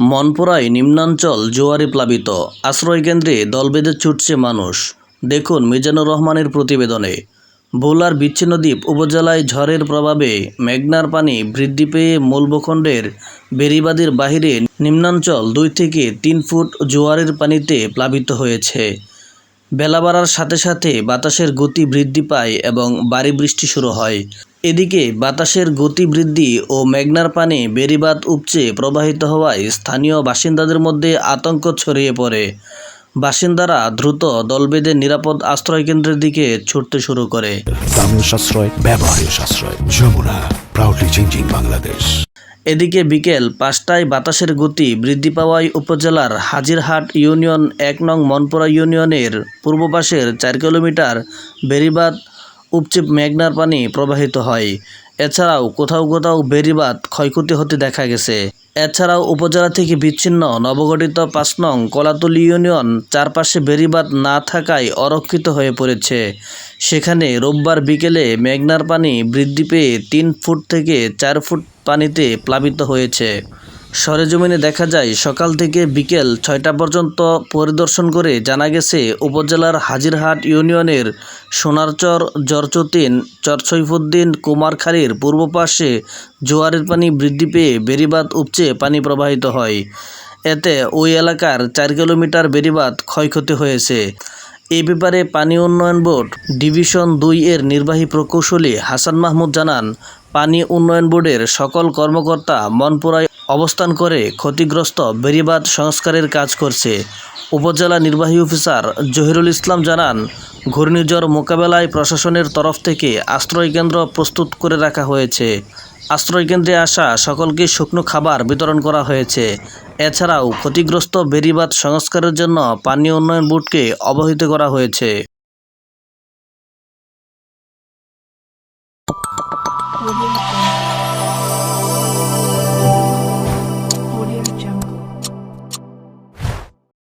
মনপুরায় নিম্নাঞ্চল জোয়ারে প্লাবিত। আশ্রয়কেন্দ্রে দলবেঁধে ছুটছে মানুষ। দেখুন মিজানুর রহমানের প্রতিবেদনে। ভোলার বিচ্ছিন্নদ্বীপ উপজেলায় ঝড়ের প্রভাবে মেঘনার পানি বৃদ্ধি পেয়ে মূল ভূখণ্ডের বেড়িবাঁধের বাহিরে নিম্নাঞ্চল দুই থেকে তিন ফুট জোয়ারের পানিতে প্লাবিত হয়েছে। বেলা বাড়ার সাথে সাথে বাতাসের গতি বৃদ্ধি পায় এবং বাড়ি বৃষ্টি শুরু হয়। এদিকে বাতাসের গতি বৃদ্ধি ও মেঘনার পানি বেড়িবাঁধ উপচে প্রবাহিত হওয়ায় স্থানীয় বাসিন্দাদের মধ্যে আতঙ্ক ছড়িয়ে পড়ে। বাসিন্দারা দ্রুত দলবেঁধে নিরাপদ আশ্রয়কেন্দ্রের দিকে ছুটতে শুরু করে। দামের সাশ্রয় ব্যবহারের সাশ্রয় যমুনা প্রাউডলি চেঞ্জিং বাংলাদেশ। এদিকে বিকেল পাঁচটায় বাতাসের গতি বৃদ্ধি পাওয়ায় উপজেলার হাজিরহাট ইউনিয়ন এক নং মনপুরা ইউনিয়নের পূর্ব পাশের চার কিলোমিটার বেড়িবাঁধ উপচে মেঘনার পানি প্রবাহিত হয়। এছাড়াও কোথাও কোথাও বেড়িবাঁধ ক্ষয়ক্ষতি হতে দেখা গেছে। এছাড়াও উপজেলা থেকে বিচ্ছিন্ন নবগঠিত পাঁচ নং কলাতলি ইউনিয়ন চারপাশে বেড়িবাঁধ না থাকায় অরক্ষিত হয়ে পড়েছে। সেখানে রোববার বিকেলে মেঘনার পানি বৃদ্ধি পেয়ে তিন ফুট থেকে চার ফুট পানিতে প্লাবিত হয়েছে। সরেজমিনে দেখা যায়, সকাল থেকে বিকেল ছয়টা পর্যন্ত পরিদর্শন করে জানা গেছে, উপজেলার হাজিরহাট ইউনিয়নের সোনারচর জরচতিন চরসৈফুদ্দিন কুমারখালীর পূর্ব পাশে জোয়ারের পানি বৃদ্ধি পেয়ে বেড়িবাঁধ উপচে পানি প্রবাহিত হয়। এতে ওই এলাকার চার কিলোমিটার বেড়িবাঁধ ক্ষয়ক্ষতি হয়েছে। এ ব্যাপারে পানি উন্নয়ন বোর্ড ডিভিশন দুই এর নির্বাহী প্রকৌশলী হাসান মাহমুদ জানান, পানি উন্নয়ন বোর্ডের সকল কর্মকর্তা মনপুরায় অবস্থান করে ক্ষতিগ্রস্ত বেড়িবাঁধ সংস্কারের কাজ করছে। উপজেলা নির্বাহী অফিসার জহিরুল ইসলাম জানান ঘূর্ণিঝড় মোকাবেলায় প্রশাসনের তরফ থেকে আশ্রয়কেন্দ্র প্রস্তুত করে রাখা হয়েছে। আশ্রয়কেন্দ্রে আসা সকলকে শুকনো খাবার বিতরণ করা হয়েছে। এছাড়াও ক্ষতিগ্রস্ত বেড়িবাঁধ সংস্কারের জন্য পানি উন্নয়ন বোর্ডকে অবহিত করা হয়েছে। Audio